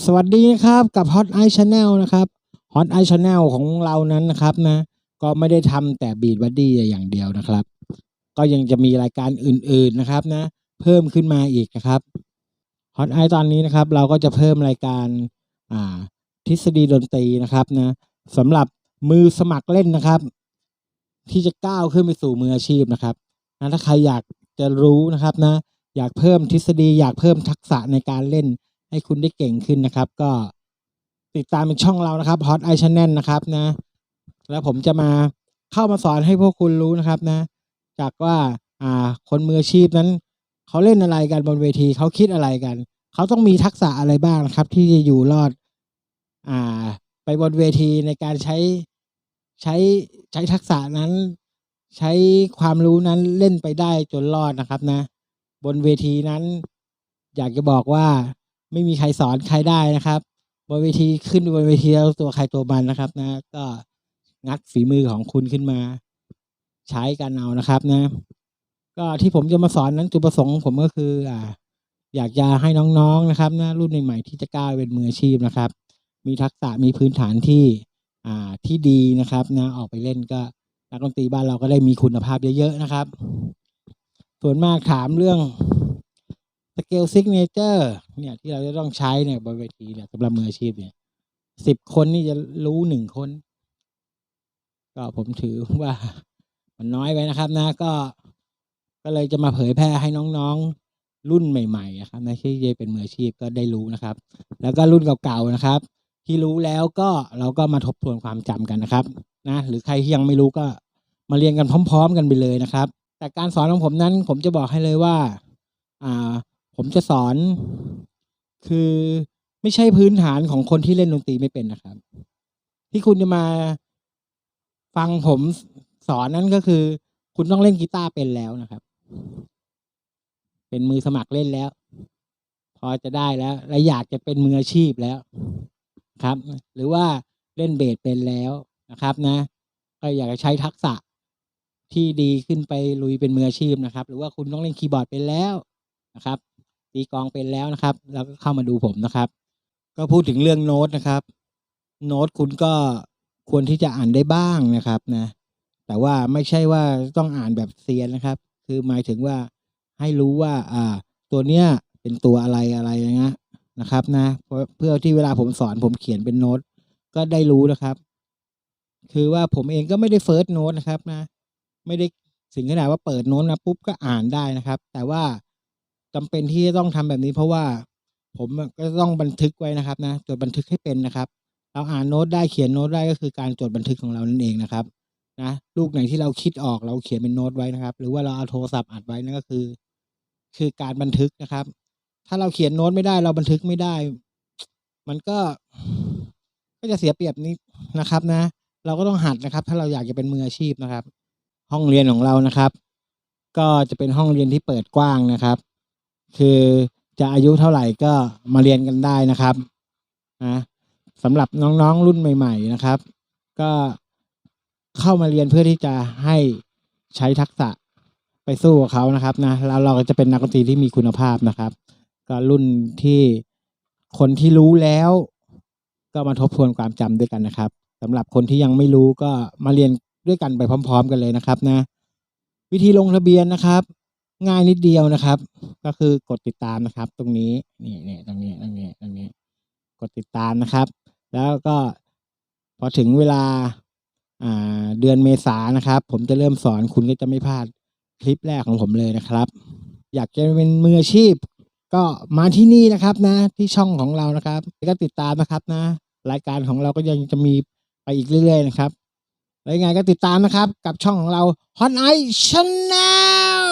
สวัสดีนะครับกับ Hot Eye Channel นะครับ Hot Eye Channel ของเรานั้นนะครับนะ ก็ไม่ได้ทำแต่บีดบัดดี้อย่างเดียวนะครับ ก็ยังจะมีรายการอื่นๆนะครับนะ เพิ่มขึ้นมาอีกนะครับ Hot Eye ตอนนี้นะครับ เราก็จะเพิ่มรายการอ่าทฤษฎีดนตรีนะครับนะสำหรับมือสมัครเล่นนะครับ ที่จะก้าวขึ้นไปสู่มืออาชีพนะครับนะถ้าใครอยากจะรู้นะครับนะ อยากเพิ่มทฤษฎีอยากเพิ่มทักษะในการเล่น ให้คุณได้เก่งขึ้นนะครับ ก็ติดตามเป็นช่องเรานะครับ Hot Eye Channel นะครับนะ แล้วผมจะมาเข้ามาสอนให้พวกคุณรู้นะครับนะ จากว่าอ่าคนมืออาชีพนั้นเขาเล่นอะไรกันบนเวทีเขาคิดอะไรกัน เขาต้องมีทักษะอะไรบ้างนะครับ ที่จะอยู่รอด อ่า ไปบนเวทีในการใช้ใช้ใช้ทักษะนั้น ใช้ความรู้นั้นเล่นไปได้จนรอดนะครับนะ บนเวทีนั้น อยากจะบอกว่า ไม่มีใครสอนใครได้นะครับบนเวทีขึ้นบนเวทีแล้วตัวใครตัวมันนะครับ นะ ก็งัดฝีมือของคุณขึ้นมา ใช้กันเอานะครับนะ ก็ที่ผมจะมาสอนนั้นจุดประสงค์ผมก็คือ อ่า อยากจะให้น้องๆนะครับนะรุ่นใหม่ๆที่จะก้าวเป็นมืออาชีพนะครับ มีทักษะมีพื้นฐานที่อ่าที่ดีนะครับนะออกไปเล่นก็นักดนตรีบ้านเราก็ได้มีคุณภาพเยอะๆนะครับ ส่วนมากถามเรื่อง สเกลซิกเนเจอร์เนี่ยที่เราจะต้องใช้เนี่ยบนเวทีเนี่ยสำหรับมืออาชีพเนี่ยสิบคนนี่จะรู้หนึ่งคน ก็ผมถือว่ามันน้อยไปนะครับนะ ก็ก็เลยจะมาเผยแพร่ให้น้องๆรุ่นใหม่ๆนะครับนะที่จะเป็นมืออาชีพก็ได้รู้นะครับ แล้วก็รุ่นเก่าๆนะครับ ที่รู้แล้วก็เราก็มาทบทวนความจำกันนะครับ นะ หรือใครที่ยังไม่รู้ก็มาเรียนกันพร้อม ๆ กันไปเลยนะครับ แต่การสอนของผมนั้นผมจะบอกให้เลยว่า อ่า ผมจะสอนคือไม่ใช่พื้นฐานของคนที่เล่นดนตรีไม่เป็นนะครับ ที่คุณจะมาฟังผมสอนนั้นก็คือ คุณต้องเล่นกีตาร์เป็นแล้วนะครับ เป็นมือสมัครเล่นแล้ว พอจะได้แล้ว และอยากจะเป็นมืออาชีพแล้วครับ หรือว่าเล่นเบสเป็นแล้วนะครับนะ ก็อยากจะใช้ทักษะที่ดีขึ้นไปลุยเป็นมืออาชีพนะครับ หรือว่าคุณต้องเล่นคีย์บอร์ดเป็นแล้วนะครับ ตีกองเป็นแล้วนะครับ แล้วก็เข้ามาดูผมนะครับ ก็พูดถึงเรื่องโน้ตนะครับ โน้ตคุณก็ควรที่จะอ่านได้บ้างนะครับนะ แต่ว่าไม่ใช่ว่าต้องอ่านแบบเซียนนะครับ คือหมายถึงว่าให้รู้ว่า อ่า ตัวเนี้ยเป็นตัวอะไรอะไรอย่างเงี้ยนะครับนะเพื่อเพื่อที่เวลาผมสอนผมเขียนเป็นโน้ตก็ได้รู้นะครับ คือว่าผมเองก็ไม่ได้เฟิร์สโน้ตนะครับนะ ไม่ได้ถึงขนาดว่าเปิดโน้ตมาปุ๊บก็อ่านได้นะครับ แต่ว่า จำเป็นที่จะต้องทำแบบนี้เพราะว่าผมก็ต้องบันทึกไว้นะครับนะจดบันทึกให้เป็นนะครับ เราอ่านโน้ตได้เขียนโน้ตได้ก็คือการจดบันทึกของเรานั่นเองนะครับนะลูกไหนที่เราคิดออกเราเขียนเป็นโน้ตไว้นะครับ หรือว่าเราเอาโทรศัพท์อัดไว้นั่นก็คือ คือการบันทึกนะครับ ถ้าเราเขียนโน้ตไม่ได้ เราบันทึกไม่ได้ มันก็ก็จะเสียเปรียบนิดนะครับนะ เราก็ต้องหัดนะครับ ถ้าเราอยากจะเป็นมืออาชีพนะครับ ห้องเรียนของเรานะครับ ก็จะเป็นห้องเรียนที่เปิดกว้างนะครับ คือจะอายุเท่าไหร่ก็มาเรียนกันได้นะครับนะสำหรับน้องๆรุ่นใหม่ ๆ นะครับ ก็เข้ามาเรียนเพื่อที่จะให้ใช้ทักษะไปสู้กับเขานะครับนะแล้วเราก็จะเป็นนักดนตรีที่มีคุณภาพนะครับ ก็รุ่นที่คนที่รู้แล้ว ก็มาทบทวนความจำด้วยกันนะครับสำหรับคนที่ยังไม่รู้ก็มาเรียนด้วยกันไปพร้อม ๆ กันเลยนะครับนะ วิธีลงทะเบียนนะครับ ง่ายนิดเดียวนะครับ ก็คือกดติดตามนะครับ ตรงนี้นี่นี่ตรงนี้ตรงนี้ตรงนี้ กดติดตามนะครับ แล้วก็พอถึงเวลาอ่าเดือนเมษานะครับ ผมจะเริ่มสอนคุณก็จะไม่พลาดคลิปแรกของผมเลยนะครับ อยากจะเป็นมืออาชีพ ก็มาที่นี่นะครับนะ ที่ช่องของเรานะครับก็ติดตามนะครับนะ รายการของเราก็ยังจะมีไปอีกเรื่อย ๆ นะครับ แล้วยังไงก็ติดตามนะครับ กับช่องของเรา Hot Eye Channel